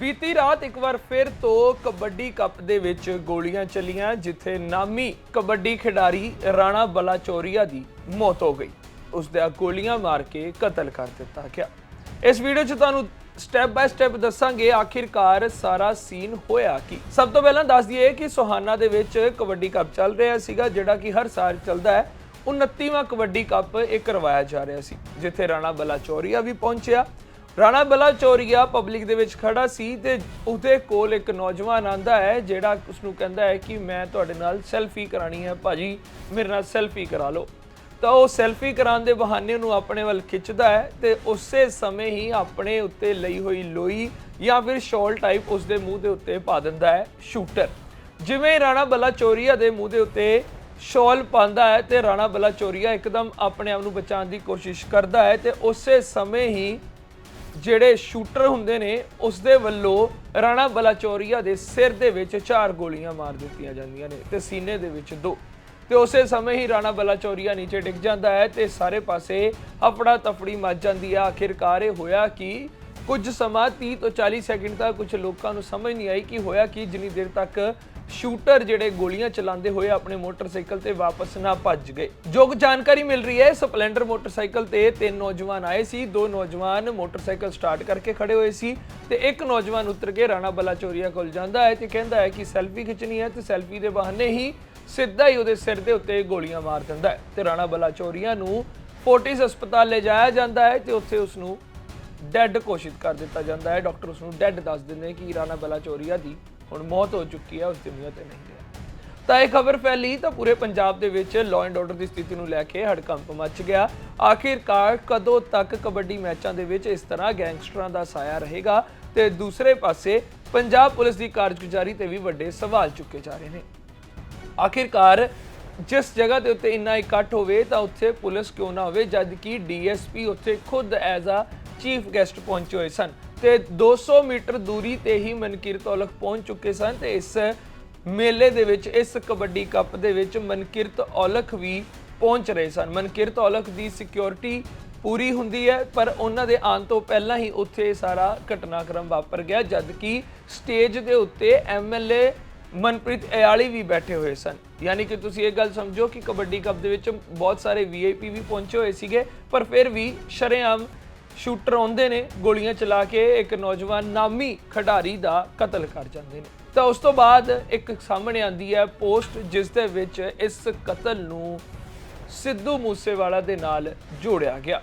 ਬੀਤੀ ਰਾਤ ਇੱਕ ਵਾਰ ਫਿਰ ਤੋਂ ਕਬੱਡੀ ਕੱਪ ਦੇ ਵਿੱਚ ਗੋਲੀਆਂ ਚੱਲੀਆਂ, ਜਿੱਥੇ ਨਾਮੀ ਕਬੱਡੀ ਖਿਡਾਰੀ ਰਾਣਾ ਬਲਾਚੌਰੀਆ ਦੀ ਮੌਤ ਹੋ ਗਈ। ਉਸ ਦਾ ਗੋਲੀਆਂ ਮਾਰ ਕੇ ਕਤਲ ਕਰ ਦਿੱਤਾ ਗਿਆ। ਇਸ ਵੀਡੀਓ 'ਚ ਤੁਹਾਨੂੰ ਸਟੈਪ ਬਾਏ ਸਟੈਪ ਦੱਸਾਂਗੇ ਆਖਿਰਕਾਰ ਸਾਰਾ ਸੀਨ ਹੋਇਆ ਕੀ। ਸਭ ਤੋਂ ਪਹਿਲਾਂ ਦੱਸ ਦਈਏ ਕਿ ਸੋਹਾਨਾ ਦੇ ਵਿੱਚ ਕਬੱਡੀ ਕੱਪ ਚੱਲ ਰਿਹਾ ਸੀਗਾ, ਜਿਹੜਾ ਕਿ ਹਰ ਸਾਲ ਚੱਲਦਾ ਹੈ। 29ਵਾਂ ਕਬੱਡੀ ਕੱਪ ਇਹ ਕਰਵਾਇਆ ਜਾ ਰਿਹਾ ਸੀ, ਜਿੱਥੇ ਰਾਣਾ ਬਲਾਚੌਰੀਆ ਵੀ ਪਹੁੰਚਿਆ। ਰਾਣਾ ਬਲਾ ਚੋਰੀਆ ਪਬਲਿਕ ਦੇ ਵਿੱਚ ਖੜਾ ਸੀ ਤੇ ਉਹਦੇ ਕੋਲ ਇੱਕ ਨੌਜਵਾਨ ਆਂਦਾ ਹੈ, ਜਿਹੜਾ ਉਸ ਨੂੰ ਕਹਿੰਦਾ ਹੈ ਕਿ ਮੈਂ ਤੁਹਾਡੇ ਨਾਲ ਸੈਲਫੀ ਕਰਾਣੀ ਹੈ, ਭਾਜੀ ਮੇਰੇ ਨਾਲ ਸੈਲਫੀ ਕਰਾ ਲਓ। ਤਾਂ ਉਹ ਸੈਲਫੀ ਕਰਾਉਣ ਦੇ ਬਹਾਨੇ ਨੂੰ ਆਪਣੇ ਵੱਲ ਖਿੱਚਦਾ ਹੈ ਤੇ ਉਸੇ ਸਮੇਂ ਹੀ ਆਪਣੇ ਉੱਤੇ ਲਈ ਹੋਈ ਲੋਈ ਜਾਂ ਫਿਰ ਸ਼ਾਲ ਟਾਈਪ ਉਸ ਦੇ ਮੂੰਹ ਦੇ ਉੱਤੇ ਪਾ ਦਿੰਦਾ ਹੈ, ਸ਼ੂਟਰ। ਜਿਵੇਂ ਰਾਣਾ ਬਲਾ ਚੋਰੀਆ ਦੇ ਮੂੰਹ ਦੇ ਉੱਤੇ ਸ਼ਾਲ ਪਾਉਂਦਾ ਹੈ ਤੇ ਰਾਣਾ ਬਲਾ ਚੋਰੀਆ ਇੱਕਦਮ ਆਪਣੇ ਆਪ ਨੂੰ ਬਚਾਉਣ ਦੀ ਕੋਸ਼ਿਸ਼ ਕਰਦਾ ਹੈ ਤੇ ਉਸੇ ਸਮੇਂ ਹੀ ਜਿਹੜੇ ਸ਼ੂਟਰ ਹੁੰਦੇ ਨੇ ਉਸ ਦੇ ਵੱਲੋਂ ਰਾਣਾ ਬਲਾਚੌਰੀਆ ਦੇ ਸਿਰ ਦੇ ਵਿੱਚ ਚਾਰ ਗੋਲੀਆਂ ਮਾਰ ਦਿੱਤੀਆਂ ਜਾਂਦੀਆਂ ਨੇ ਤੇ ਸੀਨੇ ਦੇ ਵਿੱਚ ਦੋ। ਤੇ ਉਸੇ ਸਮੇਂ ਹੀ ਰਾਣਾ ਬਲਾਚੌਰੀਆ ਨੀਚੇ ਡਿੱਗ ਜਾਂਦਾ ਹੈ ਤੇ ਸਾਰੇ ਪਾਸੇ ਹਫੜਾ ਤਫੜੀ ਮਚ ਜਾਂਦੀ ਹੈ। ਆਖਿਰਕਾਰ ਇਹ ਹੋਇਆ ਕਿ ਕੁਝ ਸਮਾਂ 30 ਤੋਂ 40 ਸੈਕਿੰਡ ਤੱਕ ਕੁਝ ਲੋਕਾਂ ਨੂੰ ਸਮਝ ਨਹੀਂ ਆਈ ਕਿ ਹੋਇਆ ਕਿ, ਜਿੰਨੀ ਦੇਰ ਤੱਕ ਸ਼ੂਟਰ ਜਿਹੜੇ ਗੋਲੀਆਂ ਚਲਾਉਂਦੇ ਹੋਏ ਆਪਣੇ ਮੋਟਰਸਾਈਕਲ ਤੇ ਵਾਪਸ ਨਾ ਭੱਜ ਗਏ। ਜੋ ਜਾਣਕਾਰੀ ਮਿਲ ਰਹੀ ਹੈ, ਸਪਲੈਂਡਰ ਮੋਟਰਸਾਈਕਲ ਤੇ ਤਿੰਨ ਨੌਜਵਾਨ ਆਏ ਸੀ। ਦੋ ਨੌਜਵਾਨ ਮੋਟਰਸਾਈਕਲ ਸਟਾਰਟ ਕਰਕੇ ਖੜੇ ਹੋਏ ਸੀ ਤੇ ਇੱਕ ਨੌਜਵਾਨ ਉਤਰ ਕੇ ਰਾਣਾ ਬਲਾਚੌਰੀਆ ਕੋਲ ਜਾਂਦਾ ਹੈ ਤੇ ਕਹਿੰਦਾ ਹੈ ਕਿ ਸੈਲਫੀ ਖਿੱਚਣੀ ਹੈ ਤੇ ਸੈਲਫੀ ਦੇ ਬਹਾਨੇ ਹੀ ਸਿੱਧਾ ਹੀ ਉਹਦੇ ਸਿਰ ਦੇ ਉੱਤੇ ਗੋਲੀਆਂ ਮਾਰ ਦਿੰਦਾ ਹੈ ਤੇ ਰਾਣਾ ਬਲਾਚੋਰੀਆ ਨੂੰ ਫੋਰਟਿਸ ਹਸਪਤਾਲ ਲੈ ਜਾਇਆ ਜਾਂਦਾ ਹੈ ਤੇ ਉੱਥੇ ਉਸ ਨੂੰ ਡੈੱਡ ਘੋਸ਼ਿਤ ਕਰ ਦਿੱਤਾ ਜਾਂਦਾ ਹੈ। ਡਾਕਟਰ ਉਸ ਨੂੰ ਡੈੱਡ ਦੱਸ ਦਿੰਦੇ ਕਿ ਰਾਣਾ ਬਲਾਚੋਰੀਆ ਦੀ ਹੁਣ ਮੌਤ ਹੋ ਚੁੱਕੀ ਹੈ ਉਸ ਦੁਨੀਆ ਤੇ ਨਹੀਂ ਹੈ ਤਾਂ ਇਹ ਖਬਰ ਫੈਲੀ ਤਾਂ ਪੂਰੇ ਪੰਜਾਬ ਦੇ ਵਿੱਚ ਲਾਅ ਐਂਡ ਆਰਡਰ ਦੀ ਸਥਿਤੀ ਨੂੰ ਲੈ ਕੇ ਹੜਕੰਪ ਮਚ ਗਿਆ। ਆਖਿਰਕਾਰ ਕਦੋਂ ਤੱਕ ਕਬੱਡੀ ਮੈਚਾਂ ਦੇ ਵਿੱਚ ਇਸ ਤਰ੍ਹਾਂ ਗੈਂਗਸਟਰਾਂ ਦਾ ਸਾਇਆ ਰਹੇਗਾ? ਤੇ ਦੂਸਰੇ ਪਾਸੇ ਪੰਜਾਬ ਪੁਲਿਸ ਦੀ ਕਾਰਜਗੁਜ਼ਾਰੀ ਤੇ ਵੀ ਵੱਡੇ ਸਵਾਲ ਚੁੱਕੇ ਜਾ ਰਹੇ ਨੇ। ਆਖਿਰਕਾਰ ਜਿਸ ਜਗ੍ਹਾ ਦੇ ਉੱਤੇ ਇੰਨਾ ਇਕੱਠ ਹੋਵੇ ਤਾਂ ਉੱਥੇ ਪੁਲਿਸ ਕਿਉਂ ਨਾ ਹੋਵੇ ਜਦ ਕਿ ਡੀਐਸਪੀ ਉੱਥੇ ਖੁਦ ਐਜ਼ ਆ ਚੀਫ ਗੈਸਟ ਪਹੁੰਚੇ ਹੋਏ ਸਨ। ਤੇ 200 ਮੀਟਰ ਦੂਰੀ ਤੇ ਹੀ ਮਨਕੀਰਤ ਔਲਖ ਪਹੁੰਚ ਚੁੱਕੇ ਸਨ ਤੇ ਇਸ ਮੇਲੇ ਦੇ ਵਿੱਚ, ਇਸ ਕਬੱਡੀ ਕੱਪ ਦੇ ਵਿੱਚ ਮਨਕੀਰਤ ਔਲਖ ਵੀ ਪਹੁੰਚ ਰਹੇ ਸਨ। ਮਨਕੀਰਤ ਔਲਖ ਦੀ ਸਿਕਿਉਰਿਟੀ ਪੂਰੀ ਹੁੰਦੀ ਹੈ, ਪਰ ਉਹਨਾਂ ਦੇ ਆਉਣ ਤੋਂ ਪਹਿਲਾਂ ਹੀ ਉੱਥੇ ਸਾਰਾ ਘਟਨਾਕ੍ਰਮ ਵਾਪਰ ਗਿਆ ਜਦ ਕਿ ਸਟੇਜ ਦੇ ਉੱਤੇ ਐਮਐਲਏ ਮਨਪ੍ਰੀਤ ਅਯਾਲੀ ਵੀ ਬੈਠੇ ਹੋਏ ਸਨ। ਯਾਨੀ ਕਿ ਤੁਸੀਂ ਇਹ ਗੱਲ ਸਮਝੋ ਕਿ ਕਬੱਡੀ ਕੱਪ ਦੇ ਵਿੱਚ ਬਹੁਤ ਸਾਰੇ ਵੀਆਈਪੀ ਵੀ ਪਹੁੰਚੇ ਹੋਏ ਸੀਗੇ, ਪਰ ਫਿਰ ਵੀ ਸ਼ਰੇਆਮ ਸ਼ੂਟਰ ਆਉਂਦੇ ਨੇ, ਗੋਲੀਆਂ ਚਲਾ ਕੇ ਇੱਕ ਨੌਜਵਾਨ ਨਾਮੀ ਖਿਡਾਰੀ ਦਾ ਕਤਲ ਕਰ ਜਾਂਦੇ ਨੇ। ਤਾਂ ਉਸ ਤੋਂ ਬਾਅਦ ਇੱਕ ਸਾਹਮਣੇ ਆਂਦੀ ਹੈ ਪੋਸਟ, ਜਿਸ ਦੇ ਵਿੱਚ ਇਸ ਕਤਲ ਨੂੰ ਸਿੱਧੂ ਮੂਸੇਵਾਲਾ ਦੇ ਨਾਲ ਜੋੜਿਆ ਗਿਆ।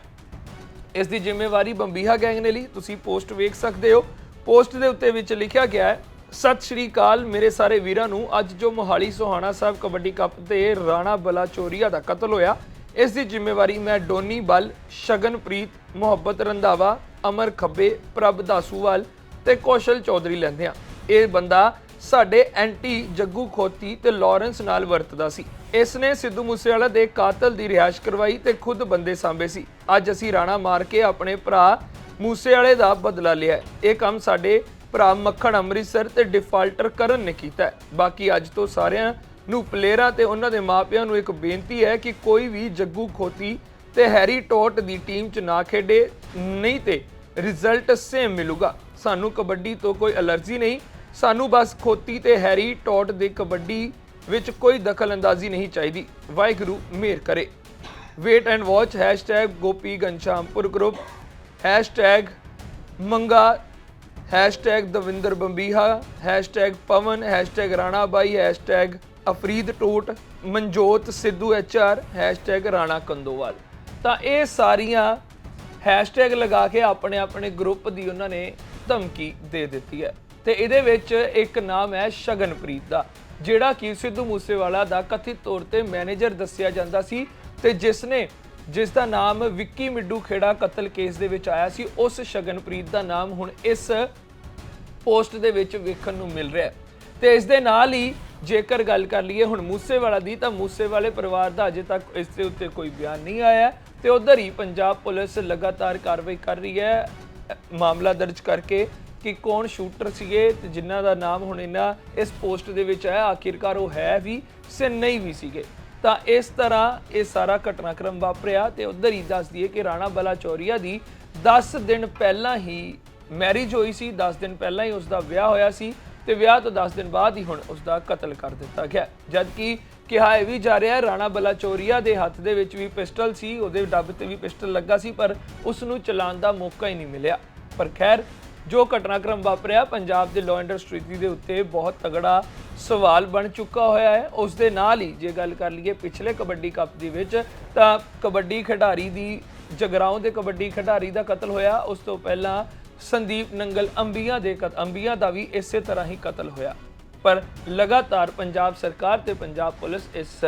ਇਸ ਦੀ ਜ਼ਿੰਮੇਵਾਰੀ ਬੰਬੀਹਾ ਗੈਂਗ ਨੇ ਲਈ। ਤੁਸੀਂ ਪੋਸਟ ਵੇਖ ਸਕਦੇ ਹੋ। ਪੋਸਟ ਦੇ ਉੱਤੇ ਵਿੱਚ ਲਿਖਿਆ ਗਿਆ ਹੈ, ਸਤਿ ਸ਼੍ਰੀ ਅਕਾਲ, ਮੇਰੇ ਸਾਰੇ ਵੀਰਾਂ ਨੂੰ ਅੱਜ ਜੋ ਮੋਹਾਲੀ ਸੋਹਾਣਾ ਸਾਹਿਬ ਕਬੱਡੀ ਕੱਪ ਤੇ ਰਾਣਾ ਬਲਾਚੋਰੀਆ ਦਾ ਕਤਲ ਹੋਇਆ ਇਸ ਦੀ ਜ਼ਿੰਮੇਵਾਰੀ ਮੈਂ ਡੋਨੀ ਬਲ ਸ਼ਗਨਪ੍ਰੀਤ, ਮੁਹੱਬਤ ਰੰਧਾਵਾ, ਅਮਰ ਖੱਬੇ, ਪ੍ਰਭ ਦਾਸੂਵਾਲ ਤੇ ਕੌਸ਼ਲ ਚੌਧਰੀ ਲੈਂਦੇ ਆ ਇਹ ਬੰਦਾ ਸਾਡੇ ਐਂਟੀ ਜੱਗੂ ਖੋਤੀ ਤੇ ਲਾਰੈਂਸ ਨਾਲ ਵਰਤਦਾ ਸੀ। ਇਸ ਨੇ ਸਿੱਧੂ ਮੂਸੇਵਾਲਾ ਦੇ ਕਾਤਲ ਦੀ ਰਿਹਾਇਸ਼ ਕਰਵਾਈ ਤੇ ਖੁਦ ਬੰਦੇ ਸਾਂਭੇ ਸੀ। ਅੱਜ ਅਸੀਂ ਰਾਣਾ ਮਾਰ ਕੇ ਆਪਣੇ ਭਰਾ ਮੂਸੇਵਾਲੇ ਦਾ ਬਦਲਾ ਲਿਆ ਇਹ ਕੰਮ ਸਾਡੇ ਭਰਾ ਮੱਖਣ ਅੰਮ੍ਰਿਤਸਰ ਤੇ ਡਿਫਾਲਟਰ ਕਰਨ ਨੇ ਕੀਤਾ ਬਾਕੀ ਅੱਜ ਤੋਂ ਸਾਰਿਆਂ ਨੂੰ ਪਲੇਅਰਾਂ ਤੇ ਉਹਨਾਂ ਦੇ ਮਾਪਿਆਂ ਨੂੰ ਇੱਕ ਬੇਨਤੀ ਹੈ ਕਿ ਕੋਈ ਵੀ ਜੱਗੂ ਖੋਤੀ ਤੇ ਹੈਰੀ ਟੋਟ ਦੀ ਟੀਮ 'ਚ ਨਾ ਖੇਡੇ, ਨਹੀਂ ਤੇ ਰਿਜ਼ਲਟ ਸੇਮ ਮਿਲੂਗਾ। ਸਾਨੂੰ ਕਬੱਡੀ ਤੋਂ ਕੋਈ ਅਲਰਜੀ ਨਹੀਂ, ਸਾਨੂੰ ਬਸ ਖੋਤੀ ਤੇ ਹੈਰੀ ਟੋਟ ਦੇ ਕਬੱਡੀ ਵਿੱਚ ਕੋਈ ਦਖਲਅੰਦਾਜ਼ੀ ਨਹੀਂ ਚਾਹੀਦੀ। ਵਾਹਿਗੁਰੂ, ਮਿਹਰ ਕਰੇ। Wait and watch Gopi Ghanshampur group hashtag Manga hashtag Davinder Bambiha hashtag Pawan hashtag Rana by hashtag Afrid Tot, Manjot Sidhu HR hashtag Rana Kandowal. ਤਾਂ ਇਹ ਸਾਰੀਆਂ ਹੈਸ਼ਟੈਗ ਲਗਾ ਕੇ ਆਪਣੇ ਆਪਣੇ ਗਰੁੱਪ ਦੀ ਉਹਨਾਂ ਨੇ ਧਮਕੀ ਦੇ ਦਿੱਤੀ ਹੈ। ਤੇ ਇਹਦੇ ਵਿੱਚ ਇੱਕ ਨਾਮ ਹੈ ਸ਼ਗਨਪ੍ਰੀਤ ਦਾ, ਜਿਹੜਾ ਕਿ ਸਿੱਧੂ ਮੂਸੇਵਾਲਾ ਦਾ ਕਥਿਤ ਤੌਰ ਤੇ ਮੈਨੇਜਰ ਦੱਸਿਆ ਜਾਂਦਾ ਸੀ ਤੇ ਜਿਸ ਨੇ, ਜਿਸ ਦਾ ਨਾਮ ਵਿੱਕੀ ਮਿੱਡੂ ਖੇੜਾ ਕਤਲ ਕੇਸ ਦੇ ਵਿੱਚ ਆਇਆ ਸੀ, ਉਸ ਸ਼ਗਨਪ੍ਰੀਤ ਦਾ ਨਾਮ ਹੁਣ ਇਸ ਪੋਸਟ ਦੇ ਵਿੱਚ ਵੇਖਣ ਨੂੰ ਮਿਲ ਰਿਹਾ ਹੈ। ਤੇ ਇਸ ਦੇ ਨਾਲ ਹੀ ਜੇਕਰ ਗੱਲ ਕਰ ਲਈਏ ਹੁਣ ਮੂਸੇਵਾਲਾ ਦੀ, ਤਾਂ ਮੂਸੇਵਾਲੇ ਪਰਿਵਾਰ ਦਾ ਅਜੇ ਤੱਕ ਇਸ ਦੇ ਉੱਤੇ ਕੋਈ ਬਿਆਨ ਨਹੀਂ ਆਇਆ ਹੈ ਤੇ ਉਧਰ ਹੀ ਪੰਜਾਬ ਪੁਲਿਸ ਲਗਾਤਾਰ ਕਾਰਵਾਈ ਕਰ ਰਹੀ ਹੈ। ਮਾਮਲਾ ਦਰਜ ਕਰਕੇ ਕਿ ਕੌਣ ਸ਼ੂਟਰ ਸੀਗੇ ਤੇ ਜਿਨ੍ਹਾਂ ਦਾ ਨਾਮ ਹੁਣ ਇਹਨਾਂ ਇਸ ਪੋਸਟ ਦੇ ਵਿੱਚ ਆਇਆ, ਆਖਿਰਕਾਰ ਉਹ ਹੈ ਵੀ ਸੇ, ਨਹੀਂ ਵੀ ਸੀਗੇ। ਤਾਂ ਇਸ ਤਰ੍ਹਾਂ ਇਹ ਸਾਰਾ ਘਟਨਾਕ੍ਰਮ ਵਾਪਰਿਆ ਤੇ ਉਧਰ ਹੀ ਦੱਸ ਦਈਏ ਕਿ ਰਾਣਾ ਬਲਾ ਚੌਰੀਆ ਦੀ 10 ਦਿਨ ਪਹਿਲਾਂ ਹੀ ਮੈਰਿਜ ਹੋਈ ਸੀ 10 ਦਿਨ ਪਹਿਲਾਂ ਹੀ ਉਸ ਦਾ ਵਿਆਹ ਹੋਇਆ ਸੀ। ਤੇ ਵਿਆਹ ਤੋਂ 10 ਦਿਨ ਬਾਅਦ ਹੀ ਹੁਣ ਉਸ ਦਾ ਕਤਲ ਕਰ ਦਿੱਤਾ ਗਿਆ। ਜਦਕਿ ਕਿਹਾ ਇਹ ਵੀ ਜਾ ਰਿਹਾ, ਰਾਣਾ ਬਲਾਚੋਰੀਆ ਦੇ ਹੱਥ ਦੇ ਵਿੱਚ ਵੀ ਪਿਸਟਲ ਸੀ, ਉਹਦੇ ਡੱਬ ਤੇ ਵੀ ਪਿਸਟਲ ਲੱਗਾ ਸੀ, ਪਰ ਉਸ ਨੂੰ ਚਲਾਉਣ ਦਾ ਮੌਕਾ ਹੀ ਨਹੀਂ ਮਿਲਿਆ। ਪਰ ਖੈਰ, ਜੋ ਘਟਨਾਕ੍ਰਮ ਵਾਪਰਿਆ, ਪੰਜਾਬ ਦੇ ਲਾਅ ਇੰਡਸਟਰੀ ਦੇ ਉੱਤੇ ਬਹੁਤ ਤਗੜਾ ਸਵਾਲ ਬਣ ਚੁੱਕਾ ਹੋਇਆ ਹੈ। ਉਸ ਦੇ ਨਾਲ ਹੀ ਜੇ ਗੱਲ ਕਰ ਲਈਏ ਪਿਛਲੇ ਕਬੱਡੀ ਕੱਪ ਦੇ ਵਿੱਚ, ਤਾਂ ਕਬੱਡੀ ਖਿਡਾਰੀ ਦੀ ਜਗਰਾਉਂ ਦੇ ਕਬੱਡੀ ਖਿਡਾਰੀ ਦਾ ਕਤਲ ਹੋਇਆ। ਉਸ ਤੋਂ ਪਹਿਲਾਂ ਸੰਦੀਪ ਨੰਗਲ ਅੰਬੀਆਂ ਦੇ ਕਤ ਅੰਬੀਆਂ ਦਾ ਵੀ ਇਸੇ ਤਰ੍ਹਾਂ ਹੀ ਕਤਲ ਹੋਇਆ। ਪਰ ਲਗਾਤਾਰ ਪੰਜਾਬ ਸਰਕਾਰ ਤੇ ਪੰਜਾਬ ਪੁਲਿਸ ਇਸ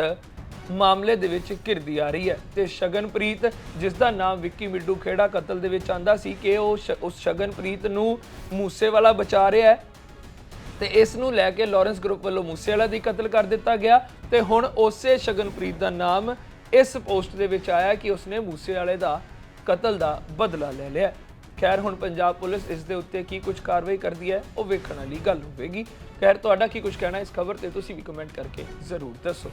ਮਾਮਲੇ ਦੇ ਵਿੱਚ ਘਿਰਦੀ ਆ ਰਹੀ ਹੈ ਤੇ ਸ਼ਗਨਪ੍ਰੀਤ, ਜਿਸ ਦਾ ਨਾਮ ਵਿੱਕੀ ਮਿੱਡੂ ਖੇੜਾ ਕਤਲ ਦੇ ਵਿੱਚ ਆਂਦਾ ਸੀ ਕਿ ਉਹ ਸ਼- ਉਸ ਸ਼ਗਨਪ੍ਰੀਤ ਨੂੰ ਮੂਸੇ ਵਾਲਾ ਬਚਾ ਰਿਹਾ ਹੈ। ਤੇ ਇਸ ਨੂੰ ਲੈ ਕੇ ਲਾਰੈਂਸ ਗਰੁੱਪ ਵੱਲੋਂ ਮੂਸੇਵਾਲਾ ਦੀ ਕਤਲ ਕਰ ਦਿੱਤਾ ਗਿਆ ਤੇ ਹੁਣ ਉਸੇ ਸ਼ਗਨਪ੍ਰੀਤ ਦਾ ਨਾਮ ਇਸ ਪੋਸਟ ਦੇ ਵਿੱਚ ਆਇਆ ਕਿ ਉਸਨੇ ਮੂਸੇਵਾਲੇ ਦਾ ਕਤਲ ਦਾ ਬਦਲਾ ਲੈ ਲਿਆ। ਖੈਰ, ਹੁਣ ਪੰਜਾਬ ਪੁਲਿਸ ਇਸ ਦੇ ਉੱਤੇ ਕੀ ਕੁਝ ਕਾਰਵਾਈ ਕਰਦੀ ਹੈ, ਉਹ ਵੇਖਣ ਵਾਲੀ ਗੱਲ ਹੋਵੇਗੀ। ਖੈਰ, ਤੁਹਾਡਾ ਕੀ ਕੁਝ ਕਹਿਣਾ ਇਸ ਖਬਰ ਤੇ ਤੁਸੀਂ ਵੀ ਕਮੈਂਟ ਕਰਕੇ ਜ਼ਰੂਰ ਦੱਸੋ।